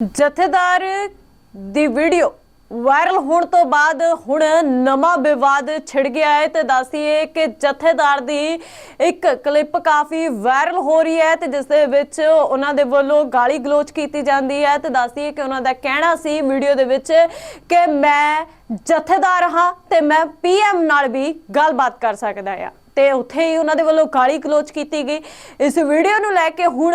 ਜਥੇਦਾਰ ਦੀ video viral ਹੋਣ ਤੋਂ ਬਾਅਦ ਹੁਣ ਨਵਾਂ ਵਿਵਾਦ ਛਿੜ ਗਿਆ ਹੈ ਤੇ ਦੱਸੀਏ ਕਿ ਜਥੇਦਾਰ ਦੀ ਇੱਕ ਕਲਿੱਪ ਕਾਫੀ ਵਾਇਰਲ ਹੋ ਰਹੀ ਹੈ ਤੇ ਜਿਸ ਦੇ ਵਿੱਚ ਉਹਨਾਂ ਦੇ ਵੱਲੋਂ ਗਾਲੀ ਗਲੋਚ ਕੀਤੀ ਜਾਂਦੀ ਹੈ ਤੇ ਦੱਸੀਏ ਕਿ ਉਹਨਾਂ ਦਾ ਕਹਿਣਾ ਸੀ ਵੀਡੀਓ ਦੇ ਵਿੱਚ ਕਿ ਮੈਂ ਜਥੇਦਾਰ ਹਾਂ ਤੇ ਮੈਂ ਪੀਐਮ ਨਾਲ ਵੀ ਗੱਲਬਾਤ ਕਰ ਸਕਦਾ ਆ ਤੇ ਉੱਥੇ ਹੀ ਉਹਨਾਂ ਦੇ ਵੱਲੋਂ ਗਾਲੀ ਗਲੋਚ ਕੀਤੀ ਗਈ। ਇਸ ਵੀਡੀਓ ਨੂੰ ਲੈ ਕੇ ਹੁਣ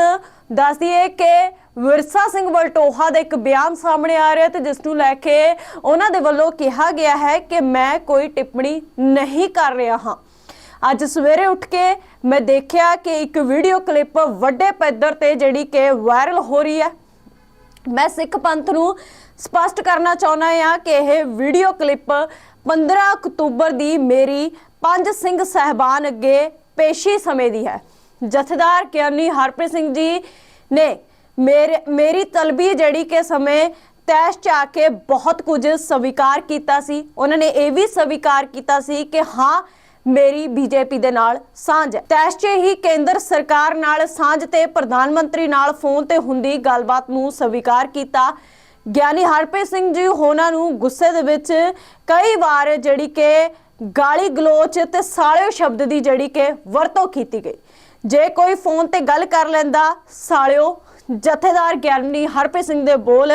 ਦੱਸ ਕਿ ਵਿਰਸਾ ਸਿੰਘ ਵਲਟੋਹਾ ਦਾ ਇੱਕ ਬਿਆਨ ਸਾਹਮਣੇ ਆ ਰਿਹਾ ਤੇ ਜਿਸ ਨੂੰ ਲੈ ਕੇ ਉਹਨਾਂ ਦੇ ਵੱਲੋਂ ਕਿਹਾ ਗਿਆ ਹੈ ਕਿ ਮੈਂ ਕੋਈ ਟਿੱਪਣੀ ਨਹੀਂ ਕਰ ਰਿਹਾ ਹਾਂ। ਅੱਜ ਸਵੇਰੇ ਉੱਠ ਕੇ ਮੈਂ ਦੇਖਿਆ ਕਿ ਇੱਕ ਵੀਡੀਓ ਕਲਿੱਪ ਵੱਡੇ ਪੱਧਰ ਤੇ ਜਿਹੜੀ ਕਿ ਵਾਇਰਲ ਹੋ ਰਹੀ ਹੈ। ਮੈਂ ਸਿੱਖ ਪੰਥ ਨੂੰ ਸਪਸ਼ਟ ਕਰਨਾ ਚਾਹੁੰਦਾ ਹਾਂ ਕਿ ਇਹ ਵੀਡੀਓ ਕਲਿੱਪ 15 ਅਕਤੂਬਰ ਦੀ ਮੇਰੀ ਪੰਜ ਸਿੰਘ ਸਹਿਬਾਨ ਅੱਗੇ ਪੇਸ਼ੀ ਸਮੇਂ ਦੀ ਹੈ। ਜਥੇਦਾਰ ਗਿਆਨੀ ਹਰਪ੍ਰੀਤ ਸਿੰਘ ਜੀ ਨੇ ਮੇਰੇ, ਮੇਰੀ ਤਲਬੀ ਜਿਹੜੀ ਕਿ ਸਮੇਂ ਤੈਸ਼ ਚ ਕੇ ਬਹੁਤ ਕੁਝ ਸਵੀਕਾਰ ਕੀਤਾ ਸੀ। ਉਹਨਾਂ ਨੇ ਇਹ ਵੀ ਸਵੀਕਾਰ ਕੀਤਾ ਸੀ ਕਿ ਹਾਂ, ਮੇਰੀ ਬੀਜੇਪੀ ਦੇ ਨਾਲ ਸਾਂਝ ਹੈ। ਤੈਸ਼ ਹੀ ਕੇਂਦਰ ਸਰਕਾਰ ਨਾਲ ਸਾਂਝ ਤੇ ਪ੍ਰਧਾਨ ਮੰਤਰੀ ਨਾਲ ਫੋਨ ਤੇ ਹੁੰਦੀ ਗੱਲਬਾਤ ਨੂੰ ਸਵੀਕਾਰ ਕੀਤਾ। ਗਿਆਨੀ ਹਰਪ੍ਰੀਤ ਸਿੰਘ ਜੀ ਹੋਣਾ ਨੂੰ ਗੁੱਸੇ ਦੇ ਵਿੱਚ ਕਈ ਵਾਰ ਜਿਹੜੀ ਕਿ ਗਾਲੀ ਗਲੋਚ ਤੇ ਸਾਲਿਓ ਸ਼ਬਦ ਦੀ ਜਿਹੜੀ ਕਿ ਵਰਤੋਂ ਕੀਤੀ ਗਈ। ਜੇ ਕੋਈ ਫੋਨ ਤੇ ਗੱਲ ਕਰ ਲੈਂਦਾ, ਸਾਲਿਓ, ਜਥੇਦਾਰ ਗਿਆਨੀ ਹਰਪ੍ਰੀਤ ਸਿੰਘ ਦੇ ਬੋਲ।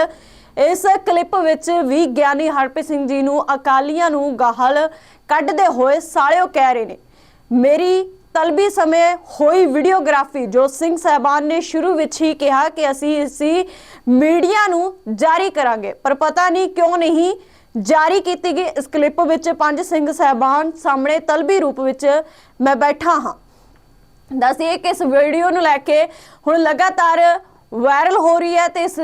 ਇਸ ਕਲਿੱਪ ਵਿੱਚ ਵੀ ਗਿਆਨੀ ਹਰਪ੍ਰੀਤ ਸਿੰਘ ਜੀ ਨੂੰ ਅਕਾਲੀਆਂ ਨੂੰ ਗਾਹਲ ਕੱਢਦੇ ਹੋਏ ਸਾਲਿਓ ਕਹਿ ਰਹੇ ਨੇ, ਮੇਰੀ ਤਲਬੀ ਸਮੇਂ ਹੋਈ ਵੀਡੀਓਗ੍ਰਾਫੀ। ਜੋ ਸਿੰਘ ਸਾਹਿਬਾਨ ਨੇ ਸ਼ੁਰੂ ਵਿੱਚ ਹੀ ਕਿਹਾ ਕਿ ਅਸੀਂ ਇਸੀ ਮੀਡੀਆ ਨੂੰ ਜਾਰੀ ਕਰਾਂਗੇ, ਪਰ ਪਤਾ ਨਹੀਂ ਕਿਉਂ ਨਹੀਂ ਜਾਰੀ ਕੀਤੀ ਗਈ। ਇਸ ਕਲਿੱਪ ਵਿੱਚ ਪੰਜ ਸਿੰਘ ਸਾਹਿਬਾਨ ਸਾਹਮਣੇ ਤਲਬੀ ਰੂਪ ਵਿੱਚ ਮੈਂ ਬੈਠਾ ਹਾਂ। ਦੱਸਿਏ ਕਿ ਇਸ ਵੀਡੀਓ ਨੂੰ ਲੈ ਕੇ ਹੁਣ ਲਗਾਤਾਰ ਵਾਇਰਲ ਹੋ ਰਹੀ ਹੈ ਤੇ ਇਸ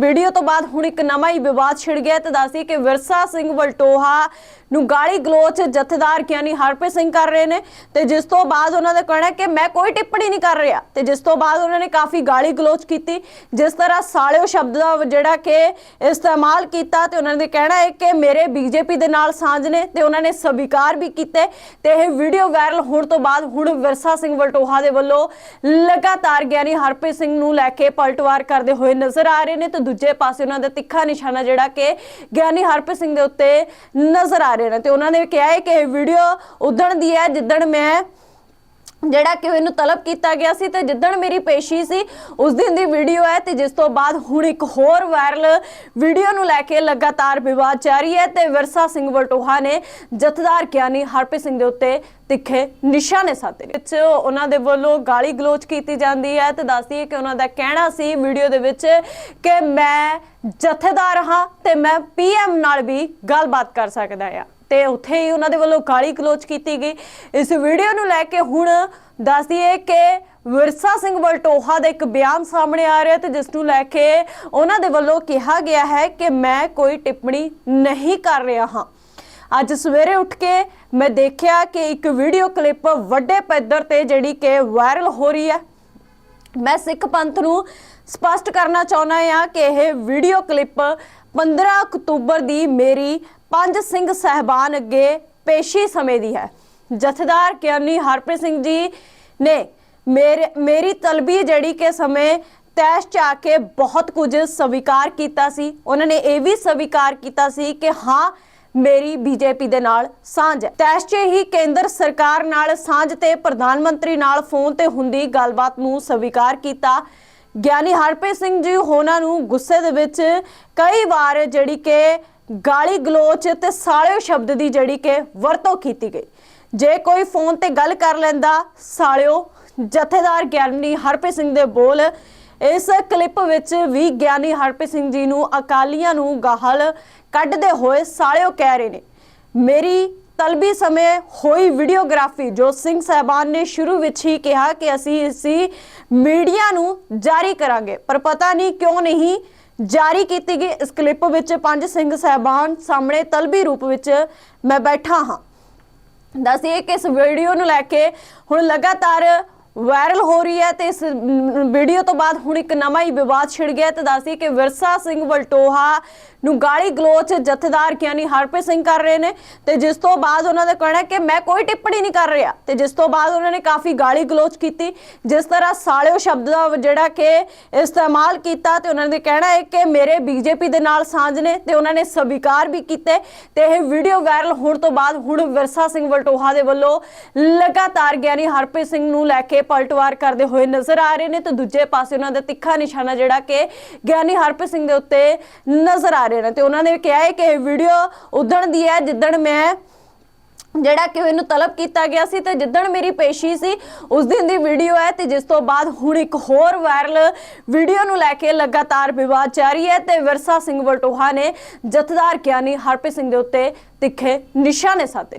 ਵੀਡੀਓ ਤੋਂ ਬਾਅਦ ਹੁਣ ਇੱਕ ਨਵਾਂ ਹੀ ਵਿਵਾਦ ਛਿੜ ਗਿਆ ਤੇ ਦੱਸਦੀ ਕਿ ਵਿਰਸਾ ਸਿੰਘ ਵਲਟੋਹਾ ਨੂੰ ਗਾਲੀ ਗਲੋਚ ਜਥੇਦਾਰ ਗਿਆਨੀ ਹਰਪ੍ਰੀਤ ਸਿੰਘ ਕਰ ਰਹੇ ਨੇ ਤੇ ਜਿਸ ਤੋਂ ਬਾਅਦ ਉਹਨਾਂ ਦਾ ਕਹਿਣਾ ਕਿ ਮੈਂ ਕੋਈ ਟਿੱਪਣੀ ਨਹੀਂ ਕਰ ਰਿਹਾ। ਤੇ ਜਿਸ ਤੋਂ ਬਾਅਦ ਉਹਨਾਂ ਨੇ ਕਾਫੀ ਗਾਲੀ ਗਲੋਚ ਕੀਤੀ। ਜਿਸ ਤਰ੍ਹਾਂ ਸਾਲਿਓ ਸ਼ਬਦ ਦਾ ਜਿਹੜਾ ਕਿ ਇਸਤੇਮਾਲ ਕੀਤਾ ਤੇ ਉਹਨਾਂ ਦੇ ਕਹਿਣਾ ਹੈ ਕਿ ਮੇਰੇ ਬੀਜੇਪੀ ਦੇ ਨਾਲ ਸਾਂਝ ਨੇ ਤੇ ਉਹਨਾਂ ਨੇ ਸਵੀਕਾਰ ਵੀ ਕੀਤੇ। ਤੇ ਇਹ ਵੀਡੀਓ ਵਾਇਰਲ ਹੋਣ ਤੋਂ ਬਾਅਦ ਹੁਣ ਵਿਰਸਾ ਸਿੰਘ ਵਲਟੋਹਾ ਦੇ ਵੱਲੋਂ ਲਗਾਤਾਰ ਗਿਆਨੀ ਹਰਪ੍ਰੀਤ ਸਿੰਘ ਨੂੰ ਲੈ ਕੇ ਪਲਟਵਾਰ ਕਰਦੇ ਹੋਏ ਨਜ਼ਰ ਆ ਰਹੇ ਨੇ ਤੇ ਦੂਜੇ ਪਾਸੇ ਉਹਨਾਂ ਦਾ ਤਿੱਖਾ ਨਿਸ਼ਾਨਾ ਜਿਹੜਾ ਕਿ ਗਿਆਨੀ ਹਰਪ੍ਰੀਤ ਸਿੰਘ ਦੇ ਉੱਤੇ ਨਜ਼ਰ ਆ ਰਹੇ ਨੇ ਤੇ ਉਹਨਾਂ ਨੇ ਕਿਹਾ ਹੈ ਕਿ ਇਹ ਵੀਡੀਓ ਉਦਣ ਦੀ ਹੈ, ਜਿੱਦਣ ਮੈਂ ਜਿਹੜਾ ਕਿ ਇਹਨੂੰ ਤਲਬ ਕੀਤਾ ਗਿਆ ਸੀ ਤੇ ਜਿੱਦਣ ਮੇਰੀ ਪੇਸ਼ੀ ਸੀ, ਉਸ ਦਿਨ ਦੀ ਵੀਡੀਓ ਹੈ ਤੇ ਜਿਸ ਤੋਂ ਬਾਅਦ ਹੁਣ ਇੱਕ ਹੋਰ ਵਾਇਰਲ ਵੀਡੀਓ ਨੂੰ ਲੈ ਕੇ ਲਗਾਤਾਰ ਵਿਵਾਦ ਜਾਰੀ ਹੈ ਤੇ ਵਿਰਸਾ ਸਿੰਘ ਵਟੋਹਾ ਨੇ ਜਥੇਦਾਰ ਗਿਆਨੀ ਹਰਪ੍ਰੀਤ ਸਿੰਘ ਦੇ ਉੱਤੇ ਤਿੱਖੇ ਨਿਸ਼ਾਨੇ ਸਾਧੇ। ਨੇ ਵਿੱਚ ਉਹਨਾਂ ਦੇ ਵੱਲੋਂ ਗਾਲੀ ਗਲੋਚ ਕੀਤੀ ਜਾਂਦੀ ਹੈ ਤੇ ਦੱਸਦੀ ਹੈ ਕਿ ਉਹਨਾਂ ਦਾ ਕਹਿਣਾ ਸੀ ਵੀਡੀਓ ਦੇ ਵਿੱਚ ਕਿ ਮੈਂ ਜਥੇਦਾਰ ਹਾਂ ਤੇ ਮੈਂ ਪੀਐਮ ਨਾਲ ਵੀ ਗੱਲਬਾਤ ਕਰ ਸਕਦਾ ਆ ਤੇ ਉੱਥੇ ਹੀ ਉਹਨਾਂ ਦੇ ਵੱਲੋਂ ਗਾਲੀ ਗਲੋਚ ਕੀਤੀ ਗਈ। ਇਸ ਵੀਡੀਓ ਨੂੰ ਲੈ ਕੇ ਹੁਣ ਦੱਸ ਦਈਏ ਕਿ ਵਿਰਸਾ ਸਿੰਘ ਵਲਟੋਹਾ ਦਾ ਇੱਕ ਬਿਆਨ ਸਾਹਮਣੇ ਆ ਰਿਹਾ ਤੇ ਜਿਸ ਨੂੰ ਲੈ ਕੇ ਉਹਨਾਂ ਦੇ ਵੱਲੋਂ ਕਿਹਾ ਗਿਆ ਹੈ ਕਿ ਮੈਂ ਕੋਈ ਟਿੱਪਣੀ ਨਹੀਂ ਕਰ ਰਿਹਾ ਹਾਂ। ਅੱਜ ਸਵੇਰੇ ਉੱਠ ਕੇ ਮੈਂ ਦੇਖਿਆ ਕਿ ਇੱਕ ਵੀਡੀਓ ਕਲਿੱਪ ਵੱਡੇ ਪੱਧਰ ਤੇ ਜਿਹੜੀ ਕਿ ਵਾਇਰਲ ਹੋ ਰਹੀ ਹੈ। ਮੈਂ ਸਿੱਖ ਪੰਥ ਨੂੰ ਸਪਸ਼ਟ ਕਰਨਾ ਚਾਹੁੰਦਾ ਹਾਂ ਕਿ ਇਹ ਵੀਡੀਓ ਕਲਿੱਪ 15 ਅਕਤੂਬਰ ਦੀ ਮੇਰੀ ਪੰਜ ਸਿੰਘ ਸਹਿਬਾਨ ਅੱਗੇ ਪੇਸ਼ੀ ਸਮੇਂ ਦੀ ਹੈ। ਜਥੇਦਾਰ ਗਿਆਨੀ ਹਰਪ੍ਰੀਤ ਸਿੰਘ ਜੀ ਨੇ ਮੇਰੇ, ਮੇਰੀ ਤਲਬੀ ਜਿਹੜੀ ਕਿ ਸਮੇਂ ਤੈਸ਼ ਚ ਕੇ ਬਹੁਤ ਕੁਝ ਸਵੀਕਾਰ ਕੀਤਾ ਸੀ। ਉਹਨਾਂ ਨੇ ਇਹ ਵੀ ਸਵੀਕਾਰ ਕੀਤਾ ਸੀ ਕਿ ਹਾਂ, ਮੇਰੀ ਬੀਜੇਪੀ ਦੇ ਨਾਲ ਸਾਂਝ ਹੈ। ਤੈਸ਼ 'ਚ ਹੀ ਕੇਂਦਰ ਸਰਕਾਰ ਨਾਲ ਸਾਂਝ ਤੇ ਪ੍ਰਧਾਨ ਮੰਤਰੀ ਨਾਲ ਫੋਨ ਤੇ ਹੁੰਦੀ ਗੱਲਬਾਤ ਨੂੰ ਸਵੀਕਾਰ ਕੀਤਾ। ਗਿਆਨੀ ਹਰਪ੍ਰੀਤ ਸਿੰਘ ਜੀ ਹੋਣਾ ਨੂੰ ਗੁੱਸੇ ਦੇ ਵਿੱਚ ਕਈ ਵਾਰ ਜਿਹੜੀ ਕਿ ਗਾਲੀ ਗਲੋਚ ਤੇ ਸਾਲਿਓ ਸ਼ਬਦ ਦੀ ਜਿਹੜੀ ਕਿ ਵਰਤੋਂ ਕੀਤੀ ਗਈ। ਜੇ ਕੋਈ ਫੋਨ ਤੇ ਗੱਲ ਕਰ ਲੈਂਦਾ, ਸਾਲਿਓ, ਜਥੇਦਾਰ ਗਿਆਨੀ ਹਰਪ੍ਰੀਤ ਸਿੰਘ ਦੇ ਬੋਲ, ਇਸ ਕਲਿੱਪ ਵਿੱਚ ਵੀ ਗਿਆਨੀ ਹਰਪ੍ਰੀਤ ਸਿੰਘ ਜੀ ਨੂੰ ਅਕਾਲੀਆਂ ਨੂੰ ਗਾਹਲ ਕੱਢਦੇ ਹੋਏ ਸਾਲਿਓ ਕਹਿ ਰਹੇ ਨੇ, ਮੇਰੀ ਤਲਬੀ ਸਮੇਂ ਹੋਈ ਵੀਡੀਓਗ੍ਰਾਫੀ। ਜੋ ਸਿੰਘ ਸਾਹਿਬਾਨ ਨੇ ਸ਼ੁਰੂ ਵਿੱਚ ਹੀ ਕਿਹਾ ਕਿ ਅਸੀਂ ਇਸੀ ਮੀਡੀਆ ਨੂੰ ਜਾਰੀ ਕਰਾਂਗੇ। ਪਰ ਪਤਾ ਨਹੀਂ ਕਿਉਂ ਨਹੀਂ ਜਾਰੀ ਕੀਤੀ ਗਈ। ਇਸ ਕਲਿੱਪ ਵਿੱਚ ਪੰਜ ਸਿੰਘ ਸਾਹਿਬਾਨ ਸਾਹਮਣੇ ਤਲਬੀ ਰੂਪ ਵਿੱਚ ਮੈਂ ਬੈਠਾ ਹਾਂ। ਦੱਸਿਏ ਕਿ ਇਸ ਵੀਡੀਓ ਨੂੰ ਲੈ ਕੇ ਹੁਣ ਲਗਾਤਾਰ ਵਾਇਰਲ ਹੋ ਰਹੀ ਹੈ ਤੇ ਇਸ ਵੀਡੀਓ ਤੋਂ ਬਾਅਦ ਹੁਣ ਇੱਕ ਨਵਾਂ ਹੀ ਵਿਵਾਦ ਛਿੜ ਗਿਆ ਤੇ ਦੱਸਦੀ ਕਿ ਵਿਰਸਾ ਸਿੰਘ ਵਲਟੋਹਾ ਨੂੰ ਗਾਲੀ ਗਲੋਚ ਜਥੇਦਾਰ ਗਿਆਨੀ ਹਰਪ੍ਰੀਤ ਸਿੰਘ ਕਰ ਰਹੇ ਨੇ ਤੇ ਜਿਸ ਤੋਂ ਬਾਅਦ ਉਹਨਾਂ ਦਾ ਕਹਿਣਾ ਕਿ ਮੈਂ ਕੋਈ ਟਿੱਪਣੀ ਨਹੀਂ ਕਰ ਰਿਹਾ। ਤੇ ਜਿਸ ਤੋਂ ਬਾਅਦ ਉਹਨਾਂ ਨੇ ਕਾਫੀ ਗਾਲੀ ਗਲੋਚ ਕੀਤੀ, ਜਿਸ ਤਰ੍ਹਾਂ ਸਾਲਿਓ ਸ਼ਬਦ ਦਾ ਜਿਹੜਾ ਕਿ ਇਸਤੇਮਾਲ ਕੀਤਾ ਤੇ ਉਹਨਾਂ ਦੇ ਕਹਿਣਾ ਹੈ ਕਿ ਮੇਰੇ ਬੀਜੇਪੀ ਦੇ ਨਾਲ ਸਾਂਝ ਨੇ ਤੇ ਉਹਨਾਂ ਨੇ ਸਵੀਕਾਰ ਵੀ ਕੀਤੇ ਤੇ ਇਹ ਵੀਡੀਓ ਵਾਇਰਲ ਹੋਣ ਤੋਂ ਬਾਅਦ ਹੁਣ ਵਿਰਸਾ ਸਿੰਘ ਵਲਟੋਹਾ ਦੇ ਵੱਲੋਂ ਲਗਾਤਾਰ ਗਿਆਨੀ ਹਰਪ੍ਰੀਤ ਸਿੰਘ ਨੂੰ ਲੈ ਕੇ ਪਲਟਵਾਰ ਕਰਦੇ ਹੋਏ ਨਜ਼ਰ ਆ ਰਹੇ ਨੇ ਤੇ ਦੂਜੇ ਪਾਸੇ ਉਹਨਾਂ ਦਾ ਤਿੱਖਾ ਨਿਸ਼ਾਨਾ ਜਿਹੜਾ ਕਿ ਗਿਆਨੀ ਹਰਪ੍ਰੀਤ ਸਿੰਘ ਦੇ ਉੱਤੇ ਨਜ਼ਰ ਆ ਰਹੇ ਨੇ ਤੇ ਉਹਨਾਂ ਨੇ ਕਿਹਾ ਹੈ ਕਿ ਇਹ ਵੀਡੀਓ ਉਦਣ ਦੀ ਹੈ, ਜਿੱਦਣ ਮੈਂ ਜਿਹੜਾ ਕਿ ਇਹਨੂੰ ਤਲਬ ਕੀਤਾ ਗਿਆ ਸੀ ਤੇ ਜਿੱਦਣ ਮੇਰੀ ਪੇਸ਼ੀ ਸੀ, ਉਸ ਦਿਨ ਦੀ ਵੀਡੀਓ ਹੈ ਤੇ ਜਿਸ ਤੋਂ ਬਾਅਦ ਹੁਣ ਇੱਕ ਹੋਰ ਵਾਇਰਲ ਵੀਡੀਓ ਨੂੰ ਲੈ ਕੇ ਲਗਾਤਾਰ ਵਿਵਾਦ ਜਾਰੀ ਹੈ ਤੇ ਵਿਰਸਾ ਸਿੰਘ ਵਲਟੋਹਾ ਨੇ ਜਥੇਦਾਰ ਗਿਆਨੀ ਹਰਪ੍ਰੀਤ ਸਿੰਘ ਦੇ ਉੱਤੇ ਤਿੱਖੇ ਨਿਸ਼ਾਨੇ ਸਾਧੇ